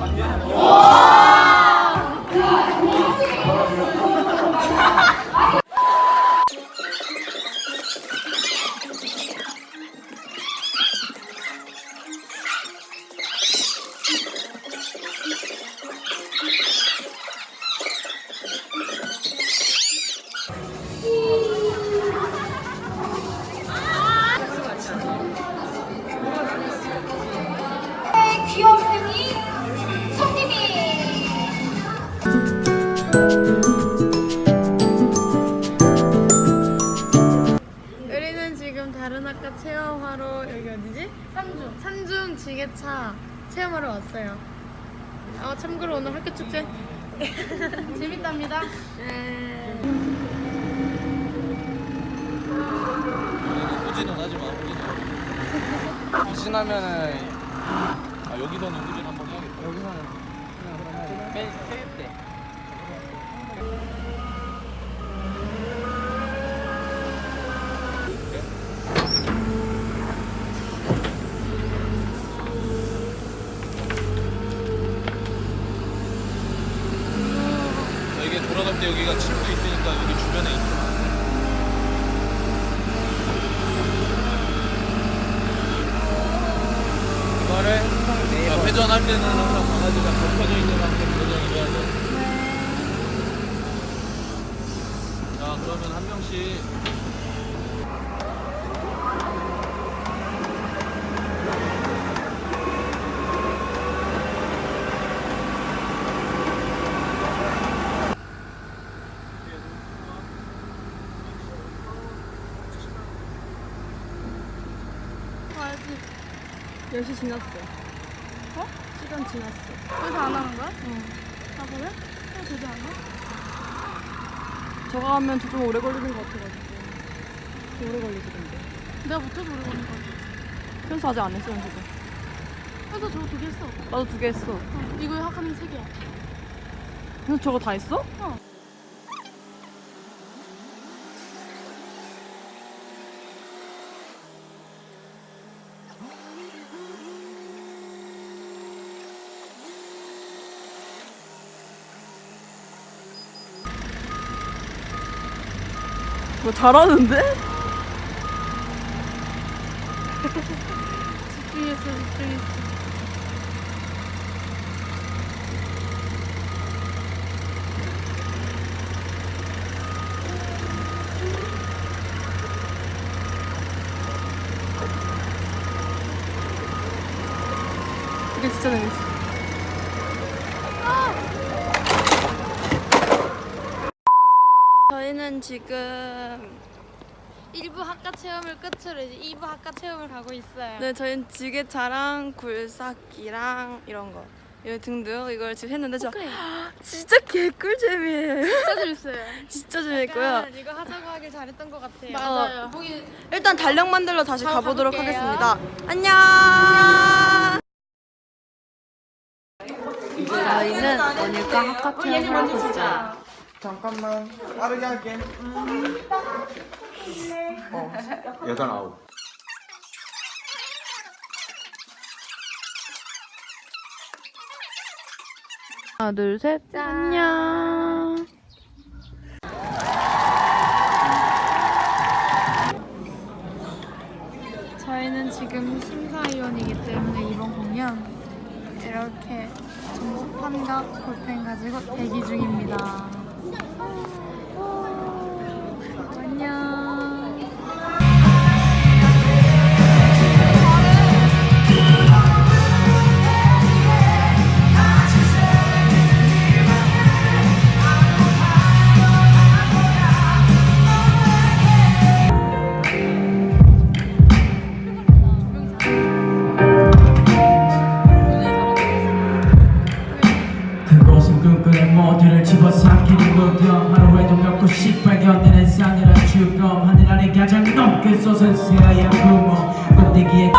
我 산중 산중 지게차 체험하러 왔어요. 어, 참고로 오늘 학교 축제 재밌답니다. 네. 후진은 하지 마. 후진. 후진하면은 아 여기서는 후진 한번 해야겠다. 여기서는 그냥 빼 빼겠대. 여기가 칩도 있으니까 여기 주변에 있어. 이거를 자, 회전할 때는 항상 강아지가 덮여져 있는 상태로 회전을 해야 돼. 자, 그러면 한 명씩 아직 10시 지났어. 어? 시간 지났어. 그래서 안 하는 거야? 응. 아 그래? 그래 되지 않아? 저거 하면 좀 오래 걸리는 것 같아가지고. 좀 오래 걸리지 근데. 내가 못해서 그런 거야. 현수 아직 안 했어 현수도. 그래서 저거 두 개 했어. 나도 두 개 했어. 어, 이거 학하면 세 개야. 현수 저거 다 했어? 어. 뭐 잘하는데? 집중했어, 집중했어. 이게 진짜 재밌어. 지금 1부 학과 체험을 끝으로 이제 2부 학과 체험을 가고 있어요. 네, 저희는 지게차랑 굴삭기랑 이런 거. 이거 등등 이걸 지금 했는데 저 진짜 개꿀잼이에요. 진짜 재밌어요. 진짜 재밌고요. 약간 이거 하자고 하길 잘했던 것 같아요. 맞아요. 보기 일단 달력 만들러 다시 저 가보도록 가볼게요. 하겠습니다. 안녕. 저희는 오늘과 학과 체험을 하고 있어요. 잠깐만 빠르게 할게 어 여덟 아홉 하나, 둘, 셋. 안녕. 저희는 지금 심사위원이기 때문에 이번 공연 이렇게 점수판과 볼펜 가지고 대기 중입니다. 안녕. 곳씩 발견되는 싸늘한 죽음 하늘 아래 가장 높게 솟은 새하얀 구멍 꼭대기에